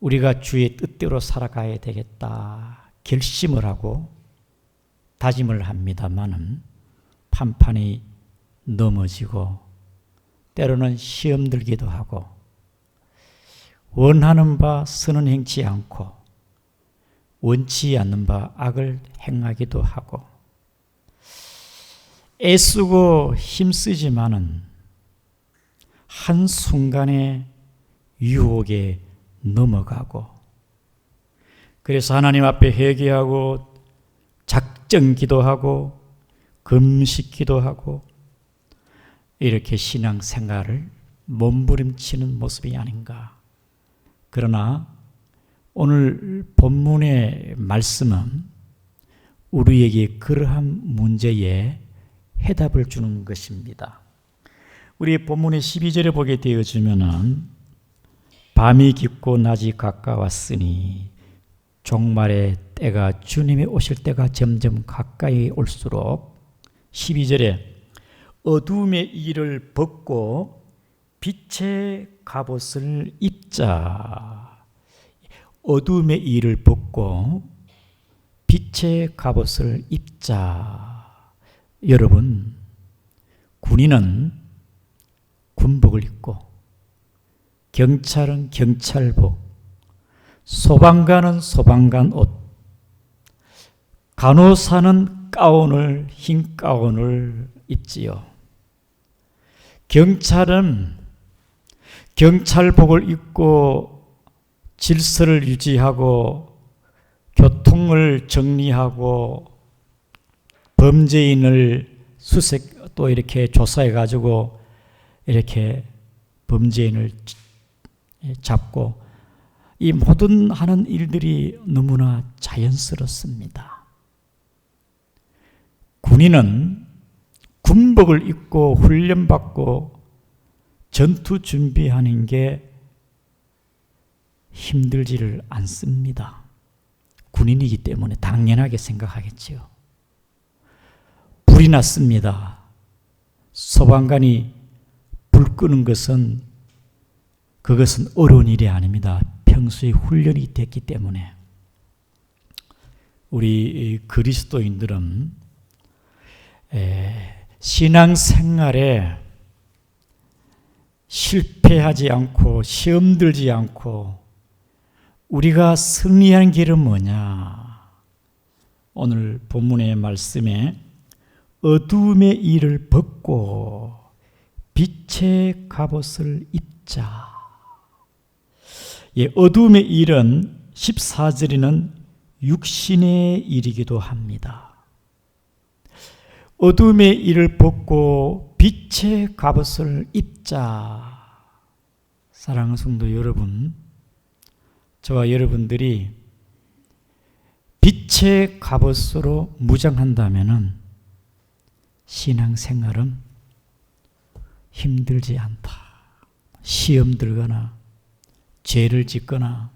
우리가 주의 뜻대로 살아가야 되겠다 결심을 하고 다짐을 합니다만은 판판이 넘어지고 때로는 시험 들기도 하고 원하는 바 선은 행치 않고 원치 않는 바 악을 행하기도 하고 애쓰고 힘쓰지만은 한순간에 유혹에 넘어가고 그래서 하나님 앞에 회개하고 작정 기도하고 금식 기도하고 이렇게 신앙 생활을 몸부림치는 모습이 아닌가. 그러나 오늘 본문의 말씀은 우리에게 그러한 문제에 해답을 주는 것입니다. 우리 본문의 12절에 보게 되어지면은 밤이 깊고 낮이 가까웠으니 종말의 때가 주님이 오실 때가 점점 가까이 올수록 12절에 어둠의 일을 벗고 빛의 갑옷을 입자. 어둠의 일을 벗고 빛의 갑옷을 입자. 여러분, 군인은 군복을 입고 경찰은 경찰복, 소방관은 소방관 옷, 간호사는 가운을 흰 가운을 입지요. 경찰은 경찰복을 입고 질서를 유지하고 교통을 정리하고 범죄인을 수색 또 이렇게 조사해 가지고 이렇게 범죄인을 잡고 이 모든 하는 일들이 너무나 자연스럽습니다. 군인은 군복을 입고 훈련받고 전투 준비하는 게 힘들지를 않습니다. 군인이기 때문에 당연하게 생각하겠지요. 불이 났습니다. 소방관이 불 끄는 것은 그것은 어려운 일이 아닙니다. 평소에 훈련이 됐기 때문에 우리 그리스도인들은 신앙생활에 실패하지 않고 시험 들지 않고 우리가 승리하는 길은 뭐냐? 오늘 본문의 말씀에 어둠의 일을 벗고 빛의 갑옷을 입자. 예, 어둠의 일은 14절에는 육신의 일이기도 합니다. 어둠의 일을 벗고 빛의 갑옷을 입자. 사랑하는 성도 여러분, 저와 여러분들이 빛의 갑옷으로 무장한다면은 신앙생활은 힘들지 않다. 시험 들거나 죄를 짓거나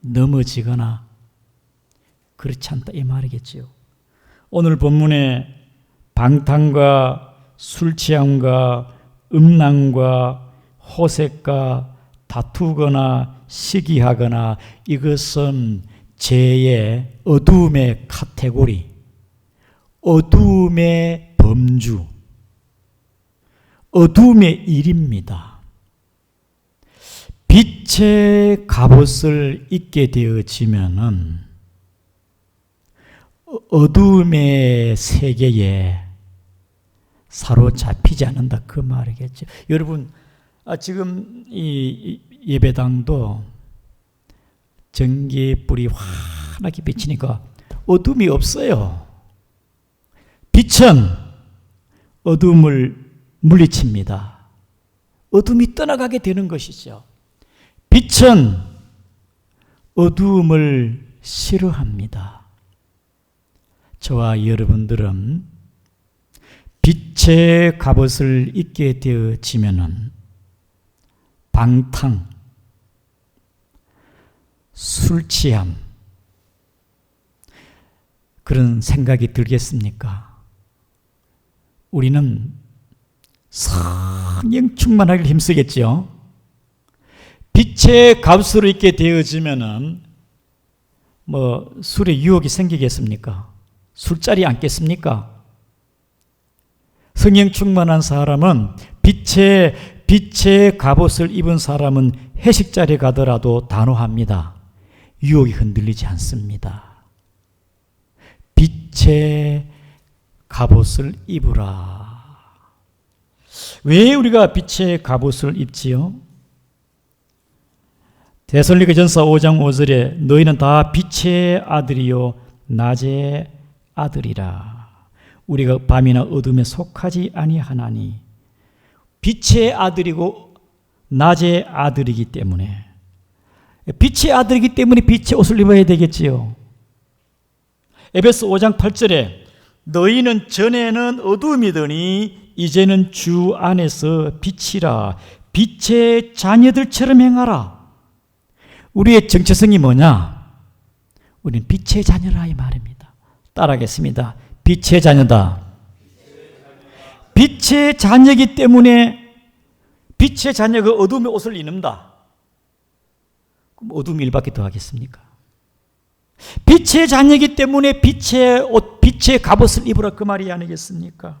넘어지거나 그렇지 않다 이 말이겠지요. 오늘 본문에 방탕과 술 취함과 음란과 호색과 다투거나 시기하거나 이것은 죄의 어두움의 카테고리, 어두움의 범주, 어두움의 일입니다. 빛의 갑옷을 입게 되어지면은 어두움의 세계에 사로잡히지 않는다 그 말이겠죠. 여러분 아, 지금 이 예배당도 전기 불이 환하게 비치니까 어둠이 없어요. 빛은 어둠을 물리칩니다. 어둠이 떠나가게 되는 것이죠. 빛은 어두움을 싫어합니다. 저와 여러분들은 빛의 갑옷을 입게 되어지면은 방탕, 술 취함 그런 생각이 들겠습니까? 우리는 성령 충만하길 힘쓰겠죠. 빛의 값으로 있게 되어지면은 뭐 술에 유혹이 생기겠습니까? 술자리 앉겠습니까? 성령 충만한 사람은 빛의 빛의 갑옷을 입은 사람은 회식 자리에 가더라도 단호합니다. 유혹이 흔들리지 않습니다. 빛의 갑옷을 입으라. 왜 우리가 빛의 갑옷을 입지요? 데살리가전서 5장 5절에 너희는 다 빛의 아들이요 낮의 아들이라. 우리가 밤이나 어둠에 속하지 아니하나니 빛의 아들이고 낮의 아들이기 때문에 빛의 아들이기 때문에 빛의 옷을 입어야 되겠지요. 에베소 5장 8절에 너희는 전에는 어둠이더니 이제는 주 안에서 빛이라 빛의 자녀들처럼 행하라. 우리의 정체성이 뭐냐? 우리는 빛의 자녀라 이 말입니다. 따라하겠습니다. 빛의 자녀다. 빛의 자녀이기 때문에 빛의 자녀가 어둠의 옷을 입는다. 그럼 어둠 일밖에 더 하겠습니까? 빛의 자녀이기 때문에 빛의 옷, 빛의 갑옷을 입으라 그 말이 아니겠습니까?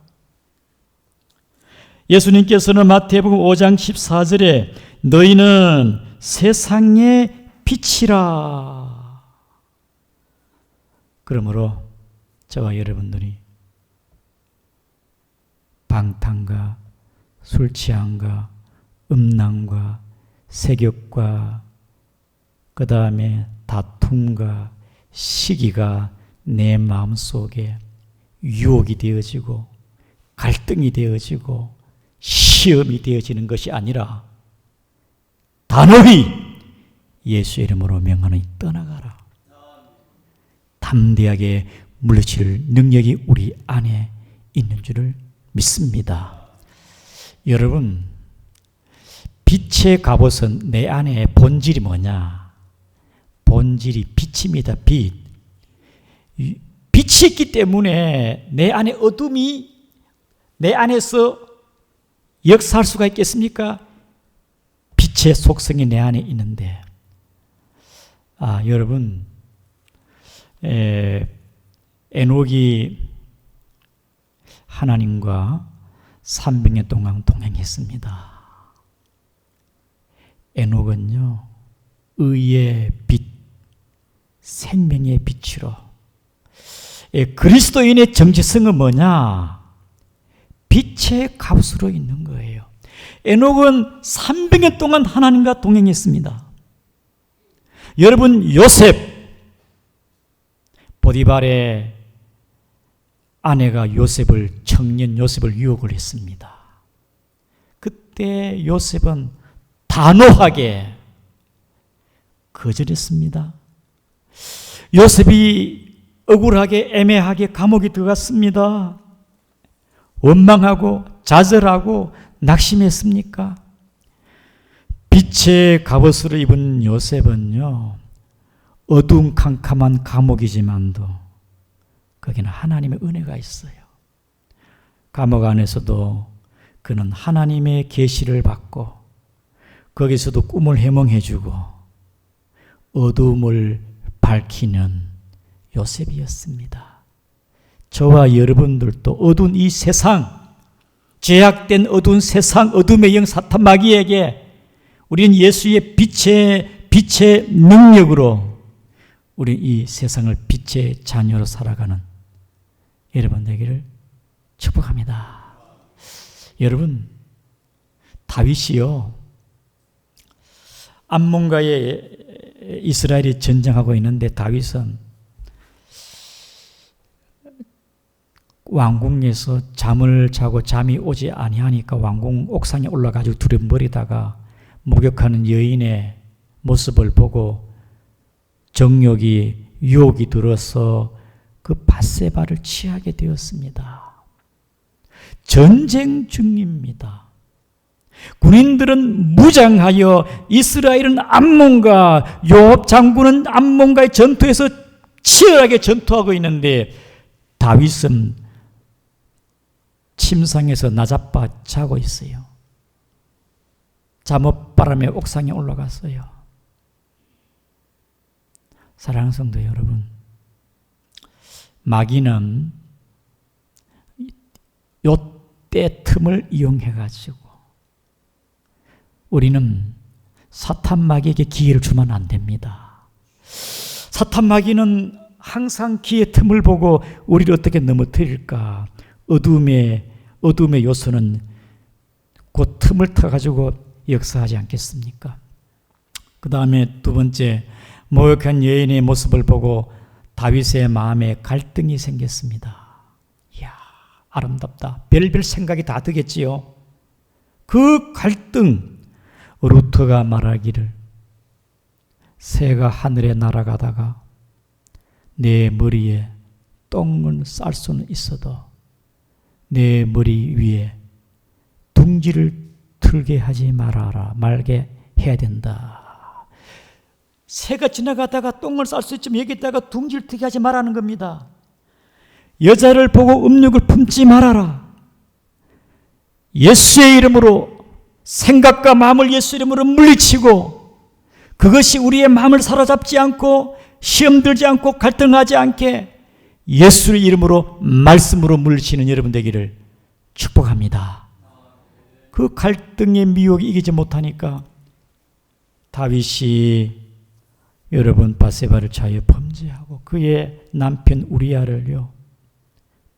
예수님께서는 마태복음 5장 14절에 너희는 세상의 빛이라. 그러므로 저와 여러분들이 방탕과 술 취함과 음란과 세격과 그 다음에 다툼과 시기가 내 마음속에 유혹이 되어지고 갈등이 되어지고 시험이 되어지는 것이 아니라 단호히 예수 이름으로 명하니 떠나가라. 담대하게 물리칠 능력이 우리 안에 있는 줄을 믿습니다. 여러분, 빛의 갑옷은 내 안에 본질이 뭐냐? 본질이 빛입니다. 빛. 빛이 있기 때문에 내 안에 어둠이 내 안에서 역사할 수가 있겠습니까? 빛의 속성이 내 안에 있는데, 아, 여러분, 에, 에녹이 하나님과 300년 동안 동행했습니다. 에녹은요, 의의 빛, 생명의 빛으로. 예, 그리스도인의 정체성은 뭐냐? 빛의 값으로 있는 거예요. 에녹은 300년 동안 하나님과 동행했습니다. 여러분, 요셉, 보디발의 아내가 요셉을, 청년 요셉을 유혹을 했습니다. 그때 요셉은 단호하게 거절했습니다. 요셉이 억울하게 애매하게 감옥에 들어갔습니다. 원망하고 좌절하고 낙심했습니까? 빛의 갑옷을 입은 요셉은요, 어두운 캄캄한 감옥이지만도 거기는 하나님의 은혜가 있어요. 감옥 안에서도 그는 하나님의 계시를 받고 거기서도 꿈을 해몽해 주고 어둠을 밝히는 요셉이었습니다. 저와 여러분들도 어두운 이 세상, 제약된 어두운 세상, 어둠의 영 사탄 마귀에게 우리는 예수의 빛의 빛의 능력으로 우리 이 세상을 빛의 자녀로 살아가는 여러분 되기를 축복합니다. 여러분 다윗이요 암몬가에 이스라엘이 전쟁하고 있는데 다윗은 왕궁에서 잠을 자고 잠이 오지 아니하니까 왕궁 옥상에 올라가지고 두려버리다가 목욕하는 여인의 모습을 보고 정욕이 유혹이 들어서 그 바세바를 취하게 되었습니다. 전쟁 중입니다. 군인들은 무장하여 이스라엘은 암몬과 요압 장군은 암몬과의 전투에서 치열하게 전투하고 있는데 다윗은 침상에서 나자빠 자고 있어요. 잠옷바람에 옥상에 올라갔어요. 사랑하는 성도 여러분, 마귀는 요때 틈을 이용해 가지고 우리는 사탄 마귀에게 기회를 주면 안 됩니다. 사탄 마귀는 항상 기회 틈을 보고 우리를 어떻게 넘어뜨릴까? 어둠의 어둠의 요소는 그 틈을 타 가지고 역사하지 않겠습니까? 그 다음에 두 번째 모욕한 여인의 모습을 보고 다윗의 마음에 갈등이 생겼습니다. 이야, 아름답다. 별별 생각이 다 드겠지요. 그 갈등, 루트가 말하기를 새가 하늘에 날아가다가 내 머리에 똥을 쌀 수는 있어도 내 머리 위에 둥지를 틀게 하지 말아라. 말게 해야 된다. 새가 지나가다가 똥을 쌀 수 있지만 여기다가 트게 하지 말라는 겁니다. 여자를 보고 음욕을 품지 말아라. 예수의 이름으로 생각과 마음을 예수 이름으로 물리치고 그것이 우리의 마음을 사로잡지 않고 시험 들지 않고 갈등하지 않게 예수의 이름으로 말씀으로 물리치는 여러분 되기를 축복합니다. 그 갈등의 미혹이 이기지 못하니까 다윗이 여러분 바세바를 자유 범죄하고 그의 남편 우리아를요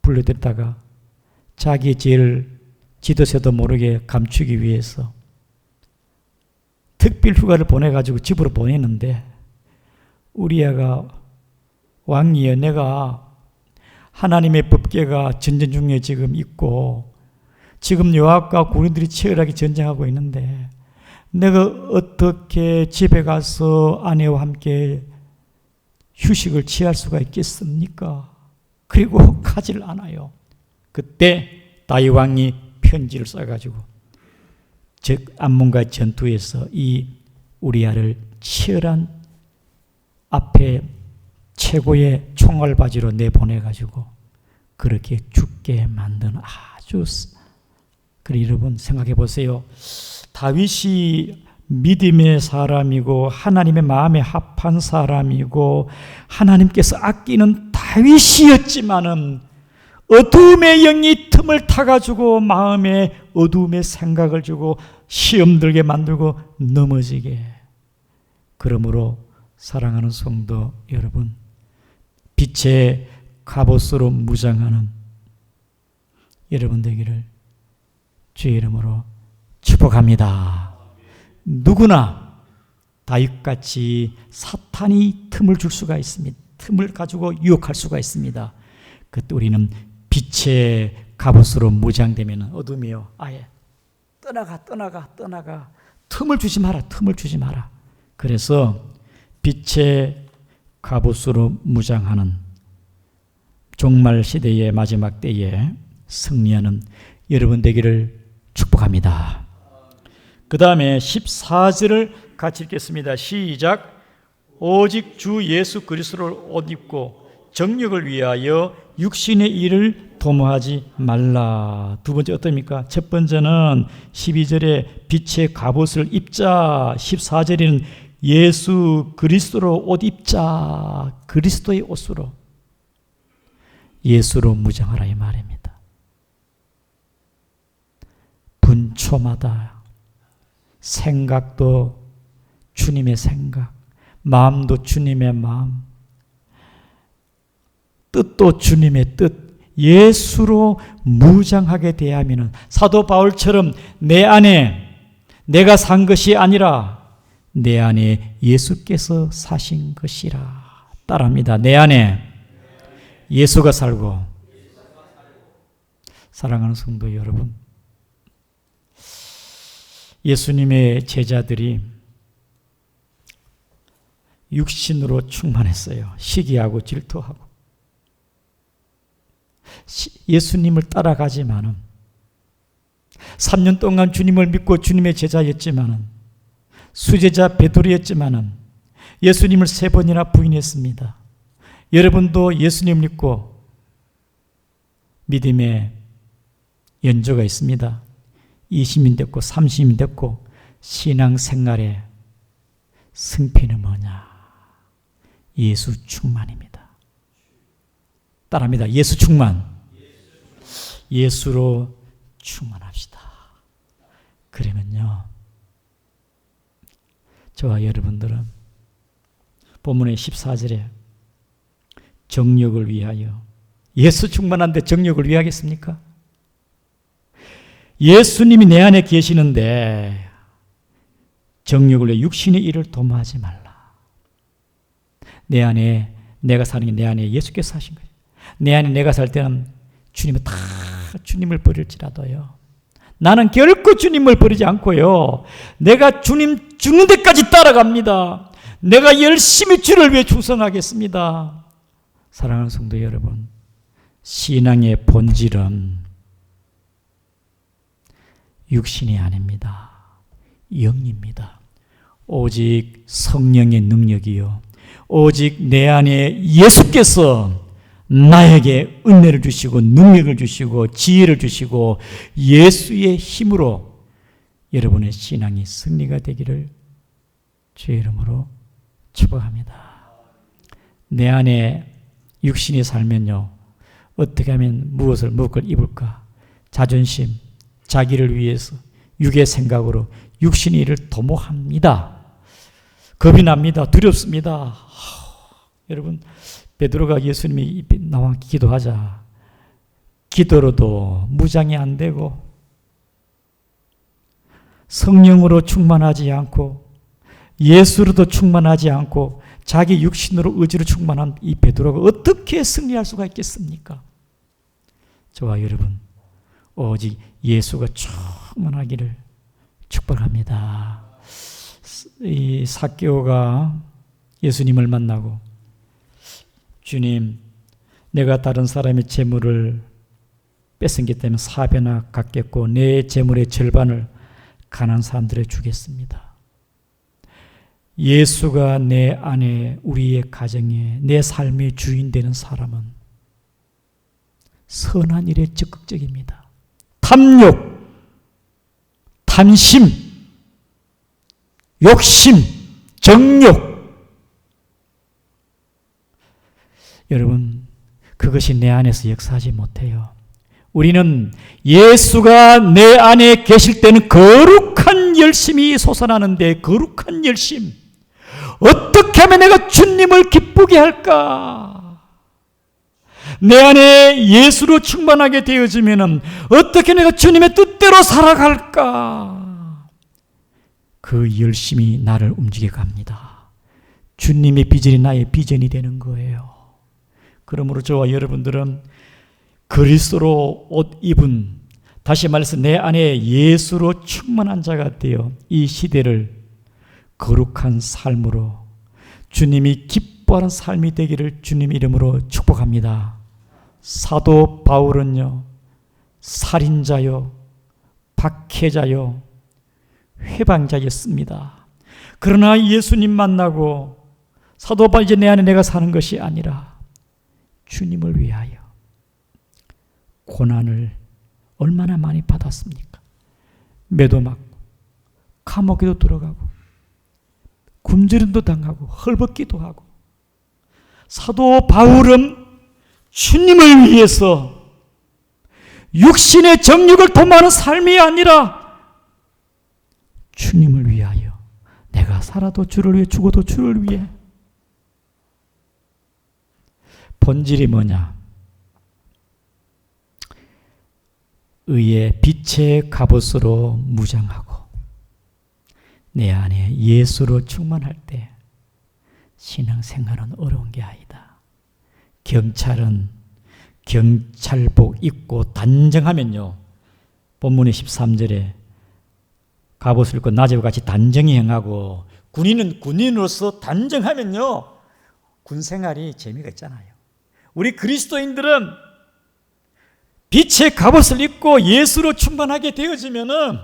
불러들다가 자기 죄를 지도새도 모르게 감추기 위해서 특별 휴가를 보내가지고 집으로 보내는데 우리아가 왕이여 내가 하나님의 법계가 전쟁 중에 지금 있고 지금 요압과 군인들이 치열하게 전쟁하고 있는데 내가 어떻게 집에 가서 아내와 함께 휴식을 취할 수가 있겠습니까? 그리고 가지를 않아요. 그때 다이 왕이 편지를 써가지고 즉 암몬과 전투에서 이 우리아를 치열한 앞에 최고의 총알바지로 내보내가지고 그렇게 죽게 만든 아주 그래 여러분 생각해 보세요. 다윗이 믿음의 사람이고 하나님의 마음에 합한 사람이고 하나님께서 아끼는 다윗이었지만은 어둠의 영이 틈을 타가지고 마음에 어둠의 생각을 주고 시험 들게 만들고 넘어지게. 그러므로 사랑하는 성도 여러분, 빛의 갑옷으로 무장하는 여러분 되기를 주의 이름으로 축복합니다. 누구나 다윗같이 사탄이 틈을 줄 수가 있습니다. 틈을 가지고 유혹할 수가 있습니다. 그때 우리는 빛의 갑옷으로 무장되면 어둠이요. 아예 떠나가 떠나가 떠나가 틈을 주지 마라 틈을 주지 마라. 그래서 빛의 갑옷으로 무장하는 종말 시대의 마지막 때에 승리하는 여러분 되기를 축복합니다. 그 다음에 14절을 같이 읽겠습니다. 시작. 오직 주 예수 그리스도를 옷 입고 정력을 위하여 육신의 일을 도모하지 말라. 두 번째 어떻습니까? 첫 번째는 12절에 빛의 갑옷을 입자. 14절에는 예수 그리스도로 옷 입자. 그리스도의 옷으로. 예수로 무장하라 이 말입니다. 분초마다 생각도 주님의 생각, 마음도 주님의 마음, 뜻도 주님의 뜻, 예수로 무장하게 대하면 사도 바울처럼 내 안에 내가 산 것이 아니라 내 안에 예수께서 사신 것이라. 따라합니다. 내 안에 예수가 살고 사랑하는 성도 여러분 예수님의 제자들이 육신으로 충만했어요. 시기하고 질투하고. 예수님을 따라가지만은 3년 동안 주님을 믿고 주님의 제자였지만은 수제자 베드로였지만은 예수님을 세 번이나 부인했습니다. 여러분도 예수님 믿고 믿음의 연조가 있습니다. 20인 됐고 30인 됐고 신앙생활의 승패는 뭐냐? 예수 충만입니다. 따라합니다. 예수 충만. 예수로 충만합시다. 그러면요. 저와 여러분들은 본문의 14절에 정력을 위하여 예수 충만한데 정력을 위하겠습니까? 예수님이 내 안에 계시는데 정력을 위해 육신의 일을 도모하지 말라. 내 안에 내가 사는 게 내 안에 예수께서 사신 거예요. 내 안에 내가 살 때는 주님은 다 주님을 버릴지라도요. 나는 결코 주님을 버리지 않고요. 내가 주님 죽는 데까지 따라갑니다. 내가 열심히 주를 위해 충성하겠습니다. 사랑하는 성도 여러분, 신앙의 본질은 육신이 아닙니다. 영입니다. 오직 성령의 능력이요. 오직 내 안에 예수께서 나에게 은혜를 주시고 능력을 주시고 지혜를 주시고 예수의 힘으로 여러분의 신앙이 승리가 되기를 주의 이름으로 축복합니다. 내 안에 육신이 살면요. 어떻게 하면 무엇을 먹을 입을까? 자존심, 자기를 위해서 육의 생각으로 육신의 일을 도모합니다. 겁이 납니다. 두렵습니다. 여러분 베드로가 예수님이 나와 기도하자. 기도로도 무장이 안 되고 성령으로 충만하지 않고 예수로도 충만하지 않고 자기 육신으로 의지로 충만한 이 베드로가 어떻게 승리할 수가 있겠습니까? 저와 여러분 오직 예수가 충만하기를 축복합니다. 이 사개오가 예수님을 만나고 주님, 내가 다른 사람의 재물을 뺏은 게 때문에 사배나 갚겠고 내 재물의 절반을 가난 사람들에 주겠습니다. 예수가 내 안에 우리의 가정에 내 삶의 주인 되는 사람은 선한 일에 적극적입니다. 탐욕, 탐심, 욕심, 정욕, 여러분, 그것이 내 안에서 역사하지 못해요. 우리는 예수가 내 안에 계실 때는 거룩한 열심이 솟아나는데 거룩한 열심. 어떻게 하면 내가 주님을 기쁘게 할까? 내 안에 예수로 충만하게 되어지면 어떻게 내가 주님의 뜻대로 살아갈까? 그 열심이 나를 움직여 갑니다. 주님의 비전이 나의 비전이 되는 거예요. 그러므로 저와 여러분들은 그리스도로 옷 입은 다시 말해서 내 안에 예수로 충만한 자가 되어 이 시대를 거룩한 삶으로 주님이 기뻐하는 삶이 되기를 주님 이름으로 축복합니다. 사도 바울은요, 살인자요, 박해자요, 회방자였습니다. 그러나 예수님 만나고 사도 바울 이제 내 안에 내가 사는 것이 아니라 주님을 위하여 고난을 얼마나 많이 받았습니까? 매도 맞고 감옥에도 들어가고 굶주림도 당하고 헐벗기도 하고 사도 바울은 주님을 위해서 육신의 정욕을 도모하는 삶이 아니라 주님을 위하여 내가 살아도 주를 위해 죽어도 주를 위해 본질이 뭐냐? 의의 빛의 갑옷으로 무장하고 내 안에 예수로 충만할 때 신앙생활은 어려운 게 아니다. 경찰은 경찰복 입고 단정하면요. 본문의 13절에 갑옷을 입고 낮에와 같이 단정히 행하고 군인은 군인으로서 단정하면요. 군 생활이 재미가 있잖아요. 우리 그리스도인들은 빛의 갑옷을 입고 예수로 충만하게 되어지면은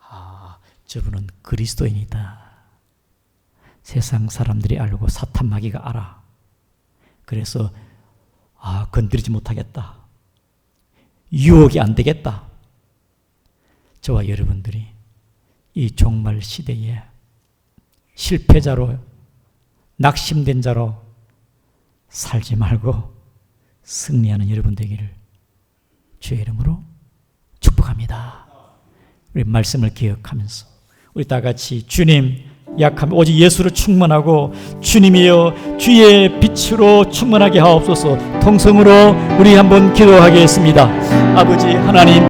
아, 저분은 그리스도인이다. 세상 사람들이 알고 사탄 마귀가 알아. 그래서 아, 건드리지 못하겠다. 유혹이 안 되겠다. 저와 여러분들이 이 종말 시대에 실패자로 낙심된 자로 살지 말고 승리하는 여러분 되기를 주의 이름으로 축복합니다. 우리 말씀을 기억하면서 우리 다 같이 주님 약함 오직 예수로 충만하고 주님이여 주의 빛으로 충만하게 하옵소서 통성으로 우리 한번 기도하겠습니다. 아버지 하나님